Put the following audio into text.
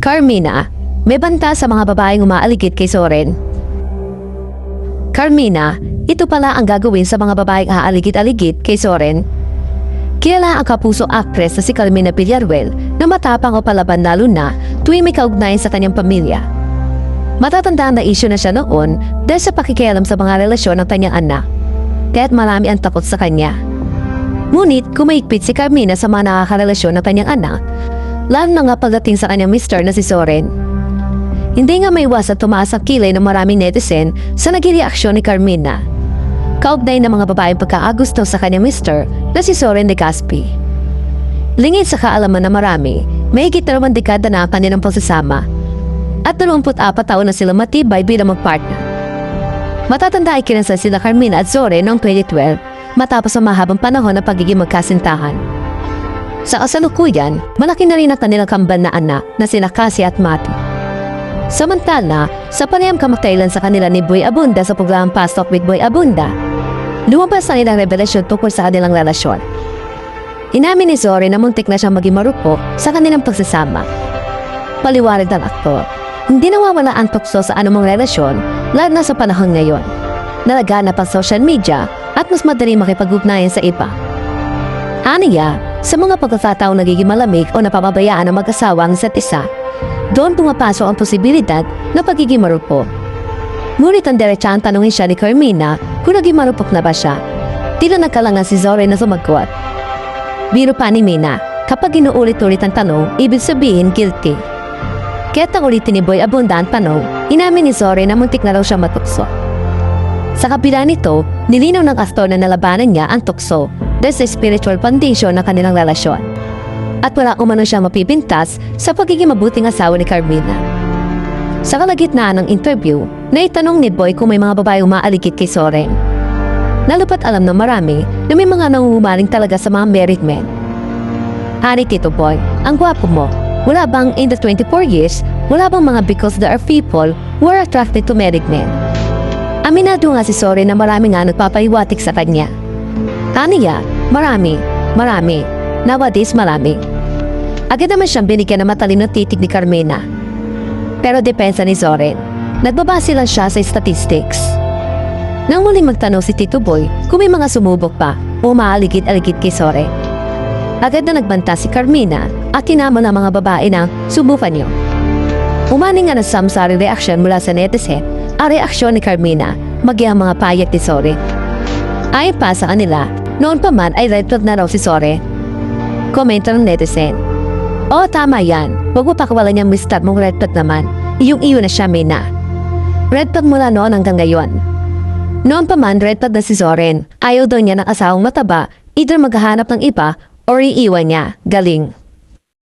Carmina, may banta sa mga babaeng umaaligid kay Soren. Carmina, ito pala ang gagawin sa mga babaeng aaligid-aligid kay Soren. Kilala ang kapuso actress na si Carmina Villaruel na matapang o palaban lalo na tuwing may kaugnayan sa kanyang pamilya. Matatandaan na issue na siya noon dahil sa pakikialam sa mga relasyon ng kanyang anak. Kaya't marami ang takot sa kanya. Ngunit kumaigpit si Carmina sa mga nakakarelasyon ng kanyang anak, lalo na nga pagdating sa kanyang mister na si Soren. Hindi nga may iwasan tumaas ang kilay ng maraming netizen sa naging reaksyon ni Carmina. Kaugnay ng mga babaeng pagkaagusto sa kanyang mister na si Soren de Gaspi. Lingid sa kaalaman na marami, may higit dalawang dekada na ang kanilang pagsasama at 24 taon na sila matibay bilang magpartner. Matatanda ay kinasal sila Carmina at Soren noong 2012 matapos ang mahabang panahon ng pagiging magkasintahan. Sa kasalukuyan, malaki na rin ang kanilang kambal na anak na sina Cassie at Mati. Samantala, sa panayam kamakailan sa kanila ni Boy Abunda sa programang Talk with Boy Abunda, lumabas ang ilang revelasyon tungkol sa kanilang relasyon. Inamin ni Zore na muntik na siyang maging marupok sa kanilang pagsasama. Paliwanag ng aktor, hindi nawawala ang tukso sa anumang relasyon lalo na sa panahon ngayon. Nalaganap ang social media at mas madali makipag-ugnayan sa iba. Aniya, sa mga pagkakataong nagiging malamig o napapabayaan ng mag-asawa ang isa't isa, doon pumapasok ang posibilidad na pagiging marupok. Ngunit ang diretsahang tanongin siya ni Carmina kung naging marupok na ba siya. Tila nagkalangan si Zore na sumagot. Biro pa ni Mina, kapag inuulit-ulit ang tanong, ibig sabihin guilty. Kaya't ang ulitin ni Boy Abunda ang tanong, inamin ni Zore na muntik na raw siya matukso. Sa kabila nito, nilinaw ng aktor na nalabanan niya ang tukso sa spiritual foundation ng kanilang relasyon. At wala umano siya mapipintas sa pagiging mabuting asawa ni Carmina. Sa kalagitnaan ng interview, naitanong ni Boy kung may mga babae umaaligid kay Soren. Nalupat alam ng marami na may mga nangungumaling talaga sa mga married men. Ani Tito Boy, ang gwapo mo. Wala bang in the 24 years, wala bang mga because there are people who are attracted to married men? Aminado nga si Soren na marami nga nagpapahiwatik sa kanya. Taniya, marami, marami. Nowadays marami. Agad naman siyang binigyan ng matalino titig ni Carmena. Pero depensa ni Soren, nagbabase lang siya sa statistics. Nang muling magtanong si Tito Boy kung may mga sumubok pa o maaligid-aligid kay Soren. Agad na nagbanta si Carmina at tinama ng mga babae na subukan niyo. Umani nga na samsari reaksyon mula sa netizen ang reaksyon ni Carmina maging mga payat ni Soren. Ayon pa sa kanila, noon pa man ay red flag na raw si Sore. Komento ng netizen. Oo, tama yan. Huwag mo pakawalan yung mister mong red flag naman. Iyong iyo na siya, Mina. Red flag mula noon hanggang ngayon. Noon pa man, red flag na si Soren. Ayaw daw niya ng asawang mataba, either maghahanap ng iba or iiwan niya. Galing.